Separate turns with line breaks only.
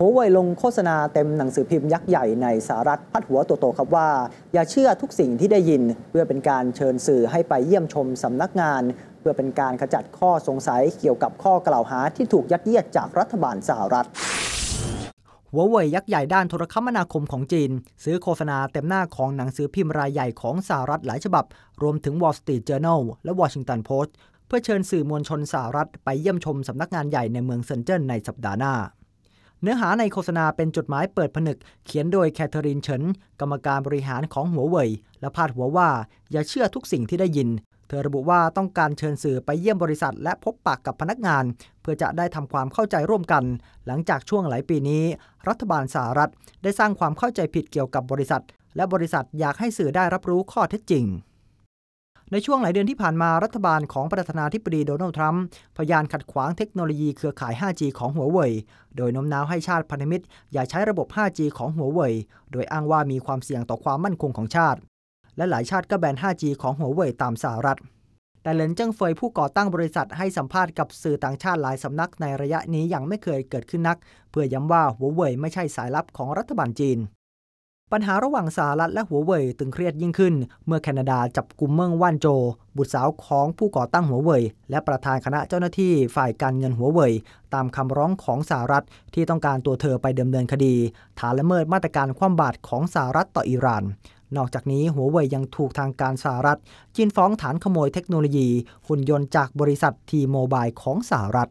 หัวเว่ยลงโฆษณาเต็มหนังสือพิมพ์ยักษ์ใหญ่ในสหรัฐพัดหัวโตครับว่า อย่าเชื่อทุกสิ่งที่ได้ยิน เพื่อเป็นการเชิญสื่อให้ไปเยี่ยมชมสำนักงาน เพื่อเป็นการขจัดข้อสงสัยเกี่ยวกับข้อกล่าวหาที่ถูกยัดเยียดจากรัฐบาลสหรัฐหัวเว่ยยักษ์ใหญ่ด้านโทรคมนาคมของจีน ซื้อโฆษณาเต็มหน้าของหนังสือพิมพ์รายใหญ่ของสหรัฐหลายฉบับ รวมถึง Wall Street Journal และ Washington Post เพื่อเชิญสื่อมวลชนสหรัฐไปเยี่ยมชมสำนักงานใหญ่ในเมืองเซนเจิ้นในสัปดาห์หน้า เนื้อหาในโฆษณาเป็นจดหมายเปิดผนึก เขียนโดยแคทเธอรีนเฉินกรรมการบริหารของหัวเว่ยและพาดหัวว่า อย่าเชื่อทุกสิ่งที่ได้ยิน เธอระบุว่าต้องการเชิญสื่อไปเยี่ยมบริษัท และพบปากกับพนักงาน เพื่อจะได้ทำความเข้าใจร่วมกัน หลังจากช่วงหลายปีนี้ รัฐบาลสหรัฐ ได้สร้างความเข้าใจผิดเกี่ยวกับบริษัท และบริษัทอยากให้สื่อได้รับรู้ข้อเท็จจริง ในช่วงหลายเดือนที่ผ่านมารัฐบาลของประธานาธิบดีโดนัลด์ทรัมป์พยายามขัดขวางเทคโนโลยีเครือข่าย 5G ของหัวเว่ย โดยโน้มน้าวให้ชาติพันธมิตร อย่าใช้ระบบ 5G ของหัวเว่ย โดยอ้างว่ามีความเสี่ยงต่อความมั่นคงของชาติ และหลายชาติก็แบน 5G ของหัวเว่ยตามสหรัฐ แต่เหลินเจิ้งเฟยผู้ก่อตั้งบริษัทให้สัมภาษณ์กับสื่อต่างชาติหลายสำนักในระยะนี้ยังไม่เคยเกิดขึ้นนัก เพื่อย้ำว่าหัวเว่ยไม่ใช่สายลับของรัฐบาลจีน ปัญหาระหว่างสหรัฐและหัวเว่ยตึงเครียดยิ่งขึ้น เมื่อแคนาดาจับกุมเมิงว่านโจ บุตรสาวของผู้ก่อตั้งหัวเว่ยและประธานคณะเจ้าหน้าที่ฝ่ายการเงินหัวเว่ยตามคำร้องของสหรัฐที่ต้องการตัวเธอไปดำเนินคดี ฐานละเมิดมาตรการคว่ำบาตรของสหรัฐต่ออิหร่านนอกจากนี้หัวเว่ยยังถูกทางการสหรัฐจีนฟ้องฐานขโมยเทคโนโลยี หุ่นยนต์จากบริษัททีโมบายของสหรัฐ